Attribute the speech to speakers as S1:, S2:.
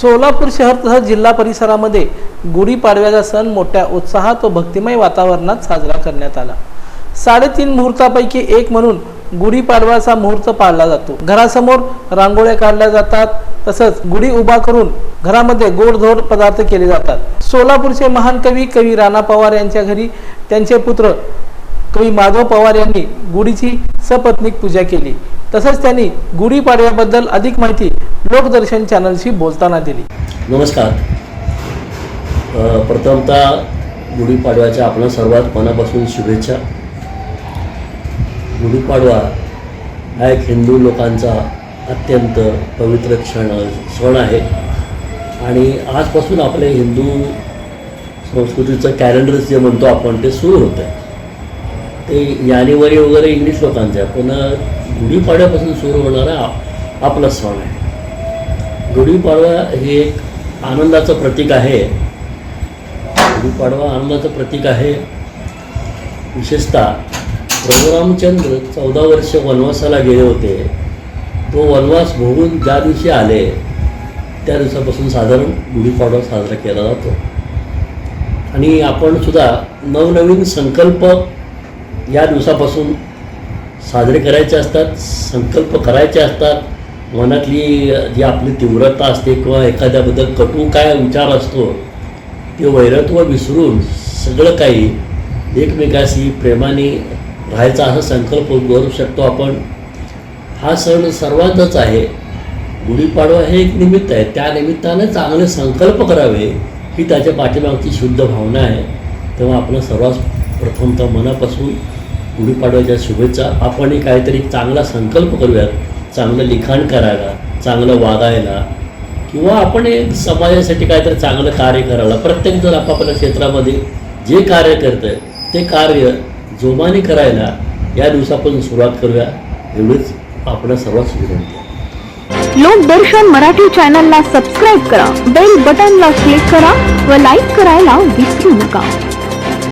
S1: सोलापूर शहर तसंच जिल्हा परिसरामध्ये गुढीपाडव्याचा सण मोठ्या उत्साहात व भक्तिमय वातावरणात साजरा करण्यात आला. साडेतीन मुहूर्तापैकी एक म्हणून गुढीपाडव्याचा मुहूर्त पाळला जातो. घरासमोर रांगोळ्या काढल्या जातात तसंच गुढी उभा करून घरामध्ये गोडधोड पदार्थ केले जातात. सोलापूरचे महान कवी कवी राणा पवार यांच्या घरी त्यांचे पुत्र कवी माधव पवार यांनी गुढीची सपत्नीक पूजा केली. तसंच त्यांनी गुढीपाडव्याबद्दल अधिक माहिती लोकदर्शन चॅनलशी बोलताना दिली.
S2: नमस्कार. प्रथमतः गुढीपाडव्याच्या आपल्या सर्वात मनापासून शुभेच्छा. गुढीपाडवा हा एक हिंदू लोकांचा अत्यंत पवित्र क्षण सण आहे. आणि आजपासून आपले हिंदू संस्कृतीचं कॅलेंडर जे म्हणतो आपण ते सुरू होतं आहे ते जानेवारी वगैरे इंग्लिश लोकांचं आहे पण गुढीपाडव्यापासून सुरू होणारा आपला सण आहे. गुढीपाडवा हे एक आनंदाचं प्रतीक आहे. गुढीपाडवा आनंदाचं प्रतीक आहे. विशेषतः प्रभू चौदा वर्ष वनवासाला गेले होते. तो वनवास भोगून ज्या दिवशी आले त्या दिवसापासून साधारण गुढीपाडवा साजरा केला जातो. आणि आपण सुद्धा नवनवीन संकल्प या दिवसापासून साजरे करायचे असतात संकल्प करायचे असतात. मनातली जी आपली तीव्रता असते किंवा एखाद्याबद्दल कटू काय विचार असतो ते वैरत्व विसरून सगळं काही एकमेकाशी प्रेमाने राहायचा असा संकल्प करू शकतो आपण. हा सण सर्वांचाच आहे. गुढीपाडवा हे एक निमित्त आहे. त्या निमित्ताने चांगले संकल्प करावे ही त्याच्या पाठीमागची शुद्ध भावना आहे. तेव्हा आपलं सर्वात प्रथमतः मनापासून गुढीपाडव्याच्या शुभेच्छा. आपणही काहीतरी चांगला संकल्प करूयात. चांगलं लिखाण करायला चांगलं वागायला किंवा आपण एक समाजासाठी काहीतरी चांगलं कार्य करायला. प्रत्येकजण आपापल्या क्षेत्रामध्ये जे कार्य करतं ते कार्य जोमाने करायला या दिवसापासून सुरुवात करूया. एवढीच आपण सर्वात विनंती
S3: लोकदर्शन मराठी चॅनलला सबस्क्राईब करा. बेल बटनला क्लिक करा व लाईक करायला विसरू नका.